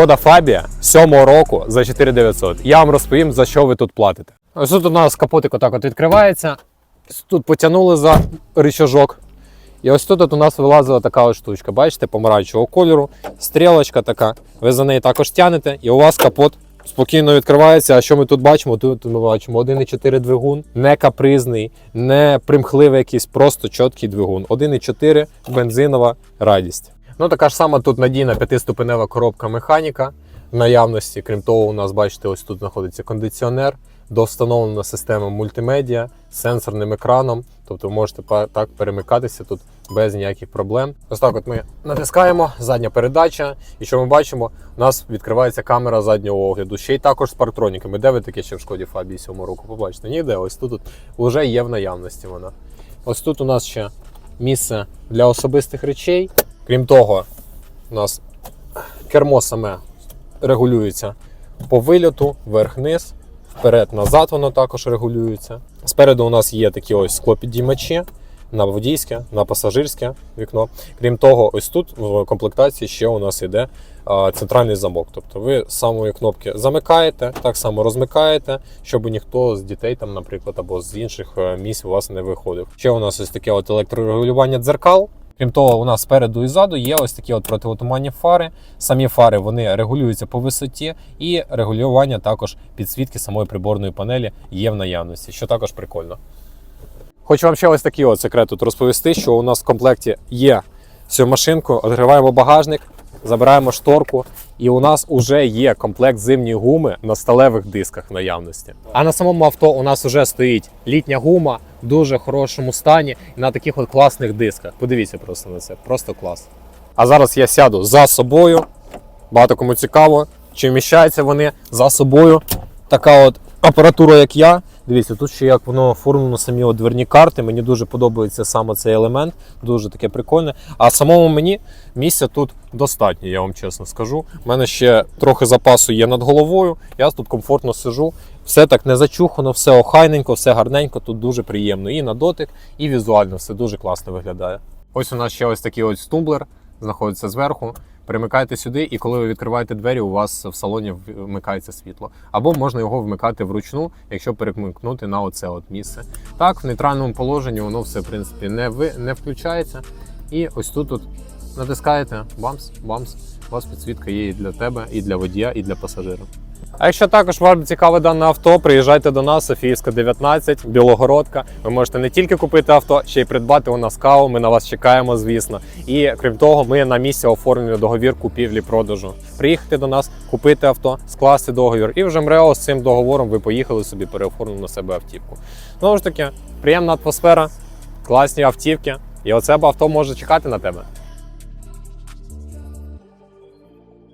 Шкода Фабія 7 року за 4900. Я вам розповім, за що ви тут платите. Ось тут у нас капотик отак от відкривається. Тут потягнули за рычажок. І ось тут от у нас вилазила така ось штучка. Бачите, помаранчевого кольору, стрілочка така. Ви за неї також тянете, і у вас капот спокійно відкривається. А що ми тут бачимо? Тут ми бачимо 1,4 двигун, не капризний, не примхливий якийсь, просто чіткий двигун. 1,4 бензинова радість. Ну, така ж сама тут надійна п'ятиступенева коробка механіка в наявності. Крім того, у нас, бачите, ось тут знаходиться кондиціонер, довстановлена система мультимедіа з сенсорним екраном. Тобто ви можете так перемикатися тут без ніяких проблем. Ось так от ми натискаємо, задня передача, і що ми бачимо, у нас відкривається камера заднього огляду. Ще й також з парктроніками. Де ви таке ще в шкоді Фабії 7 року? Побачите, ніде. Ось тут от вже є в наявності вона. Ось тут у нас ще місце для особистих речей. Крім того, у нас кермо саме регулюється по вильоту, вверх-вниз, вперед-назад воно також регулюється. Спереду у нас є такі ось склопідіймачі на водійське, на пасажирське вікно. Крім того, ось тут в комплектації ще у нас йде центральний замок. Тобто ви самої кнопки замикаєте, так само розмикаєте, щоб ніхто з дітей, там, наприклад, або з інших е, місць у вас не виходив. Ще у нас ось таке от електрорегулювання дзеркал. Крім того, у нас спереду і ззаду є ось такі от противотуманні фари. Самі фари вони регулюються по висоті, і регулювання також підсвітки самої приборної панелі є в наявності, що також прикольно. Хочу вам ще ось такий от секрет тут розповісти, що у нас в комплекті є цю машинку, відкриваємо багажник, забираємо шторку, і у нас вже є комплект зимньої гуми на сталевих дисках в наявності. А на самому авто у нас вже стоїть літня гума дуже хорошому стані і на таких от класних дисках. Подивіться просто на це, просто клас. А зараз я сяду за собою. Багато кому цікаво, чи вміщаються вони за собою. Така от апаратура, як я. Дивіться, тут ще як воно оформлено самі от дверні карти. Мені дуже подобається саме цей елемент, дуже таке прикольне. А самому мені місця тут достатньо, я вам чесно скажу. У мене ще трохи запасу є над головою. Я тут комфортно сижу. Все так не зачухано, все охайненько, все гарненько, тут дуже приємно. І на дотик, і візуально все дуже класно виглядає. Ось у нас ще ось такий ось тумблер знаходиться зверху. Перемикайте сюди, і коли ви відкриваєте двері, у вас в салоні вмикається світло. Або можна його вмикати вручну, якщо перемикнути на оце от місце. Так, в нейтральному положенні воно все в принципі не ви не включається. І ось тут от натискаєте бамс, бамс. У вас підсвітка є і для тебе, і для водія, і для пасажира. А якщо також вам цікаве дане авто, приїжджайте до нас, Софіївська 19, Білогородка. Ви можете не тільки купити авто, ще й придбати у нас каву. Ми на вас чекаємо, звісно. І крім того, ми на місці оформлюємо договір купівлі-продажу. Приїхати до нас, купити авто, скласти договір, і вже МРЕО з цим договором ви поїхали собі, переоформили на себе автівку. Знову ж таки, приємна атмосфера, класні автівки, і оце авто може чекати на тебе.